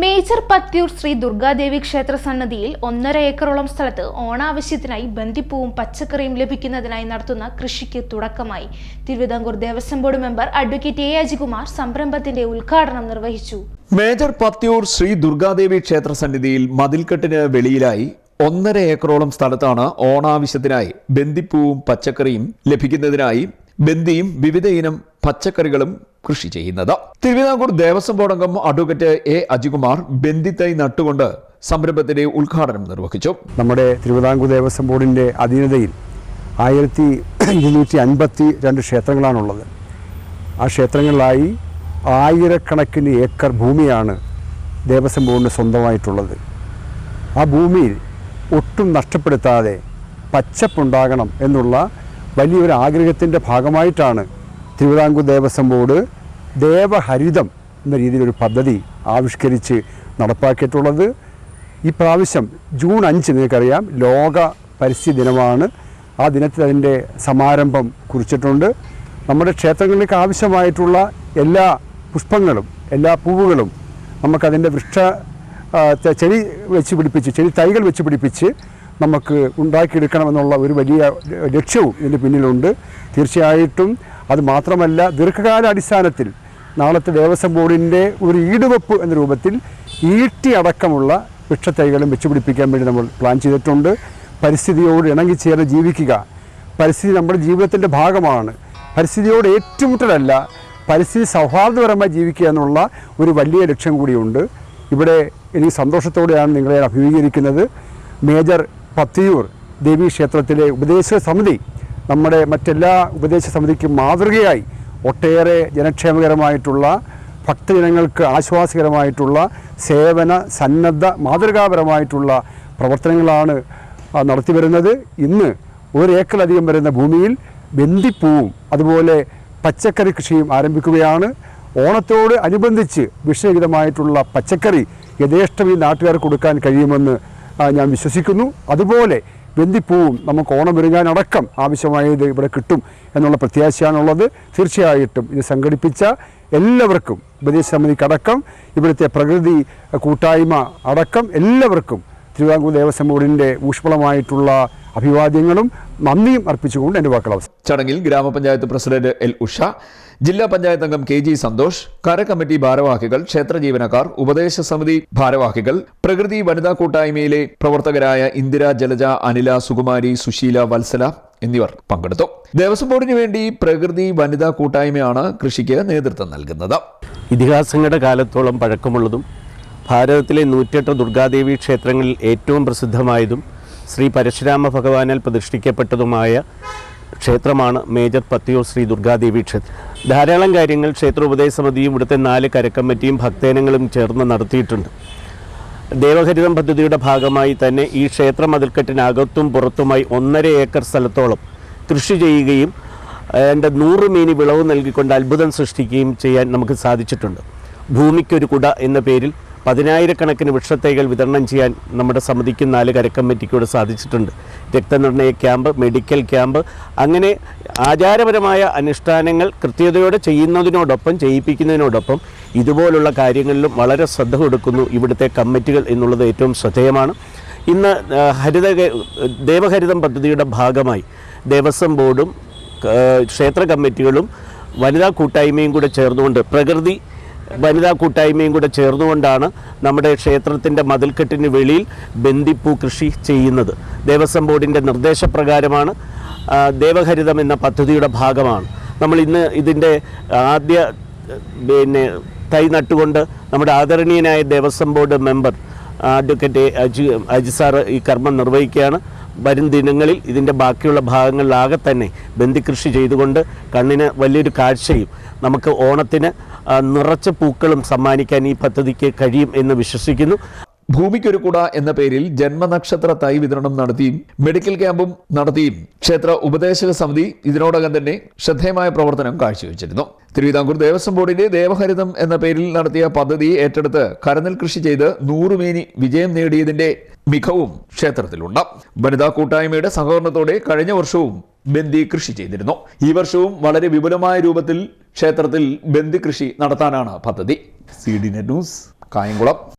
Major പത്യൂർ Shri Durgadevi ക്ഷേത്ര സന്നദ്ധിയിൽ ഒന്നര ഏക്കറോളം സ്ഥലത്ത് ഓണാവശ്യത്തിനായി ബന്ദിപ്പൂവും പച്ചക്കറിയും ലഭിക്കുന്നതിനായി നടത്തുന്ന കൃഷിക്ക് തുടക്കമായി. Travancore Devaswom board member advocate A Ajikumar സംരംഭത്തിന്റെ ഉദ്ഘാടനം നിർവഹിച്ചു. മേജർ പത്യൂർ ശ്രീ ദുർഗാദേവി ക്ഷേത്ര സന്നിധിയിൽ മതിൽക്കെട്ടിന് വെളിയിലായി ഒന്നര ഏക്കറോളം സ്ഥലത്താണ് ഓണാവശ്യത്തിനായി ബന്ദിപ്പൂവും പച്ചക്കറിയും ലഭിക്കുന്നതിനായി ബന്ദിയും വിവിധ ഇനം പച്ചക്കറികളും കൃഷി ചെയ്യുന്നത്. തിരുവിതാംകൂർ ദേവസ്വം ബോർഡ് അംഗം അഡ്വക്കേറ്റ് എ അജികുമാർ ബന്ദിത്തൈ നട്ടുകൊണ്ട് സംരംഭത്തിന്റെ ഉദ്ഘാടനം നിർവഹിച്ചു. നമ്മുടെ തിരുവിതാംകൂർ ദേവസ്വം ബോർഡിന്റെ അധീനതയിൽ ആയിരത്തി ഇരുന്നൂറ്റി അൻപത്തി രണ്ട് ക്ഷേത്രങ്ങളാണുള്ളത്. ആ ക്ഷേത്രങ്ങളിലായി ആയിരക്കണക്കിന് ഏക്കർ ഭൂമിയാണ് ദേവസ്വം ബോർഡിന് സ്വന്തമായിട്ടുള്ളത്. ആ ഭൂമിയിൽ ഒട്ടും നഷ്ടപ്പെടുത്താതെ പച്ചപ്പുണ്ടാകണം എന്നുള്ള വലിയൊരു ആഗ്രഹത്തിന്റെ ഭാഗമായിട്ടാണ് തിരുവിതാംകൂർ ദേവസ്വം ബോർഡ് ദേവഹരിതം എന്ന രീതിയിലൊരു പദ്ധതി ആവിഷ്കരിച്ച് നടപ്പാക്കിയിട്ടുള്ളത്. ഈ പ്രാവശ്യം ജൂൺ അഞ്ച് നിങ്ങൾക്കറിയാം ലോക പരിസ്ഥിതി ദിനമാണ്. ആ ദിനത്തിൽ അതിന്റെ സമാരംഭം കുറിച്ചിട്ടുണ്ട്. നമ്മുടെ ക്ഷേത്രങ്ങളിലേക്ക് ആവശ്യമായിട്ടുള്ള എല്ലാ പുഷ്പങ്ങളും എല്ലാ പൂവുകളും നമുക്കതിന്റെ വൃക്ഷ ചെടി വെച്ച് പിടിപ്പിച്ച് ചെടി തൈകൾ വെച്ച് പിടിപ്പിച്ച് നമുക്ക് ഉണ്ടാക്കിയെടുക്കണമെന്നുള്ള ഒരു വലിയ ലക്ഷ്യവും ഇതിന്റെ പിന്നിലുണ്ട്. തീർച്ചയായിട്ടും അത് മാത്രമല്ല ദീർഘകാല അടിസ്ഥാനത്തിൽ നാളത്തെ ദേവസ്വം ബോർഡിന്റെ ഒരു ഈടുവെപ്പ് എന്ന രൂപത്തിൽ ഈട്ടി അടക്കമുള്ള വൃക്ഷത്തൈകളും വെച്ചുപിടിപ്പിക്കാൻ വേണ്ടി നമ്മൾ പ്ലാൻ ചെയ്തിട്ടുണ്ട്. പരിസ്ഥിതിയോട് ഇണങ്ങിച്ചേർന്ന് ജീവിക്കുക. പരിസ്ഥിതി നമ്മുടെ ജീവിതത്തിന്റെ ഭാഗമാണ്. പരിസ്ഥിതിയോട് ഏറ്റുമുട്ടലല്ല പരിസ്ഥിതി സൗഹാർദ്ദപരമായി ജീവിക്കുക എന്നുള്ള ഒരു വലിയ ലക്ഷ്യം കൂടിയുണ്ട്. ഇവിടെ എനിക്ക് സന്തോഷത്തോടെയാണ് നിങ്ങളെ അഭിമുഖീകരിക്കുന്നത്. മേജർ പത്തിയൂർ ദേവീ ക്ഷേത്രത്തിലെ ഉപദേശക സമിതി നമ്മുടെ മറ്റെല്ലാ ഉപദേശ സമിതിക്കും മാതൃകയായി ഒട്ടേറെ ജനക്ഷേമകരമായിട്ടുള്ള ഭക്തജനങ്ങൾക്ക് ആശ്വാസകരമായിട്ടുള്ള സേവന സന്നദ്ധ മാതൃകാപരമായിട്ടുള്ള പ്രവർത്തനങ്ങളാണ് നടത്തി നടത്തിവരുന്നത് ഇന്ന് ഒരു ഏക്കറിലധികം വരുന്ന ഭൂമിയിൽ ബന്ദിപ്പൂവും അതുപോലെ പച്ചക്കറി കൃഷിയും ആരംഭിക്കുകയാണ്. ഓണത്തോട് അനുബന്ധിച്ച് വിഷയഹിതമായിട്ടുള്ള പച്ചക്കറി യഥേഷ്ടം ഈ നാട്ടുകാർക്ക് കൊടുക്കാൻ കഴിയുമെന്ന് ഞാൻ വിശ്വസിക്കുന്നു. അതുപോലെ ബന്ദിപ്പൂവും നമുക്ക് ഓണം ഒരുങ്ങാനടക്കം ആവശ്യമായത് ഇവിടെ കിട്ടും എന്നുള്ള പ്രത്യാശയാണുള്ളത്. തീർച്ചയായിട്ടും ഇത് സംഘടിപ്പിച്ച എല്ലാവർക്കും ഉപദേശ സമിതിക്കടക്കം ഇവിടുത്തെ പ്രകൃതി കൂട്ടായ്മ അടക്കം എല്ലാവർക്കും തിരുവിതാംകൂർ ദേവസ്വം ബോർഡിന്റെ ഊഷ്മളമായിട്ടുള്ള അഭിവാദ്യങ്ങളും നന്ദിയും അർപ്പിച്ചുകൊണ്ട് എന്റെ വാക്കുകൾ അവസാനം ചടങ്ങിൽ ഗ്രാമപഞ്ചായത്ത് പ്രസിഡന്റ് എൽ ഉഷ ജില്ലാ പഞ്ചായത്ത് അംഗം കെ ജി സന്തോഷ് കര കമ്മിറ്റി ഭാരവാഹികൾ ക്ഷേത്ര ജീവനക്കാർ ഉപദേശ സമിതി ഭാരവാഹികൾ പ്രകൃതി വനിതാ കൂട്ടായ്മയിലെ പ്രവർത്തകരായ ഇന്ദിര ജലജ അനില സുകുമാരി സുശീല വത്സല എന്നിവർ പങ്കെടുത്തു. ദേവസ്വം ബോർഡിന് വേണ്ടി പ്രകൃതി വനിതാ കൂട്ടായ്മയാണ് കൃഷിക്ക് നേതൃത്വം നൽകുന്നത്. ഇതിഹാസങ്ങളുടെ കാലത്തോളം പഴക്കമുള്ളതും ഭാരതത്തിലെ നൂറ്റെട്ട് ദുർഗാദേവി ക്ഷേത്രങ്ങളിൽ ഏറ്റവും പ്രസിദ്ധമായതും ശ്രീ പരശുരാമ ഭഗവാനാൽ പ്രതിഷ്ഠിക്കപ്പെട്ടതുമായ ക്ഷേത്രമാണ് മേജർ പത്തിയൂർ ശ്രീ ദുർഗാദേവി ക്ഷേത്രം ധാരാളം കാര്യങ്ങൾ ക്ഷേത്ര ഉപദേശ സമിതിയും ഇവിടുത്തെ നാല് കരക്കമ്മറ്റിയും ഭക്തജനങ്ങളും ചേർന്ന് നടത്തിയിട്ടുണ്ട്. ദേവഹരിതം പദ്ധതിയുടെ ഭാഗമായി തന്നെ ഈ ക്ഷേത്ര മതിൽക്കെട്ടിനകത്തും പുറത്തുമായി ഒന്നര ഏക്കർ സ്ഥലത്തോളം കൃഷി ചെയ്യുകയും അതിന്റെ നൂറ് മീനി വിളവ് നൽകിക്കൊണ്ട് അത്ഭുതം സൃഷ്ടിക്കുകയും ചെയ്യാൻ നമുക്ക് സാധിച്ചിട്ടുണ്ട്. ഭൂമിക്കൊരു കുട എന്ന പേരിൽ പതിനായിരക്കണക്കിന് വൃക്ഷത്തൈകൾ വിതരണം ചെയ്യാൻ നമ്മുടെ സമിതിക്ക് നാല് കരക്കമ്മിറ്റിക്കൂടെ സാധിച്ചിട്ടുണ്ട്. രക്തനിർണയ ക്യാമ്പ് മെഡിക്കൽ ക്യാമ്പ് അങ്ങനെ ആചാരപരമായ അനുഷ്ഠാനങ്ങൾ കൃത്യതയോടെ ചെയ്യുന്നതിനോടൊപ്പം ചെയ്യിപ്പിക്കുന്നതിനോടൊപ്പം ഇതുപോലുള്ള കാര്യങ്ങളിലും വളരെ ശ്രദ്ധ കൊടുക്കുന്നു ഇവിടുത്തെ കമ്മിറ്റികൾ എന്നുള്ളത് ഏറ്റവും ശ്രദ്ധേയമാണ്. ഇന്ന് ഹരിത ദേവഹരിതം പദ്ധതിയുടെ ഭാഗമായി ദേവസ്വം ബോർഡും ക്ഷേത്ര കമ്മിറ്റികളും വനിതാ കൂട്ടായ്മയും കൂടെ ചേർന്നുകൊണ്ട് പ്രകൃതി വനിതാ കൂട്ടായ്മയും കൂടെ ചേർന്നുകൊണ്ടാണ് നമ്മുടെ ക്ഷേത്രത്തിന്റെ മതിൽക്കെട്ടിന് വെളിയിൽ ബന്ദിപ്പൂ കൃഷി ചെയ്യുന്നത്. ദേവസ്വം ബോർഡിന്റെ നിർദ്ദേശപ്രകാരമാണ് ദേവഹരിതം എന്ന പദ്ധതിയുടെ ഭാഗമാണ്. നമ്മൾ ഇന്ന് ഇതിന്റെ ആദ്യ പിന്നെ തൈ നട്ടുകൊണ്ട് നമ്മുടെ ആദരണീയനായ Devaswom board member advocate Aji Aji ഈ കർമ്മം നിർവഹിക്കുകയാണ്. വരും ദിനങ്ങളിൽ ഇതിന്റെ ബാക്കിയുള്ള ഭാഗങ്ങളിലാകെ തന്നെ ബന്ദികൃഷി ചെയ്തുകൊണ്ട് കണ്ണിന് വലിയൊരു കാഴ്ചയും നമുക്ക് ഓണത്തിന് നിറച്ച പൂക്കളും സമ്മാനിക്കാൻ ഈ പദ്ധതിക്ക് കഴിയും എന്ന് വിശ്വസിക്കുന്നു. ഭൂമിക്കൊരു കുട എന്ന പേരിൽ ജന്മനക്ഷത്ര തൈ വിതരണം നടത്തിയും മെഡിക്കൽ ക്യാമ്പും നടത്തിയും ക്ഷേത്ര ഉപദേശക സമിതി ഇതിനോടകം തന്നെ ശ്രദ്ധേയമായ പ്രവർത്തനം കാഴ്ചവെച്ചിരുന്നു. തിരുവിതാംകൂർ ദേവസ്വം ബോർഡിന്റെ ദേവഹരിതം എന്ന പേരിൽ നടത്തിയ പദ്ധതി ഏറ്റെടുത്ത് കരനെൽ കൃഷി ചെയ്ത് നൂറുമേനി വിജയം നേടിയതിന്റെ മികവും ക്ഷേത്രത്തിലുണ്ട്. വനിതാ കൂട്ടായ്മയുടെ സഹകരണത്തോടെ കഴിഞ്ഞ വർഷവും ബന്ദി കൃഷി ചെയ്തിരുന്നു. ഈ വർഷവും വളരെ വിപുലമായ രൂപത്തിൽ ക്ഷേത്രത്തിൽ ബന്ദി കൃഷി നടത്താനാണ് പദ്ധതി. C D net news Kayamkulam.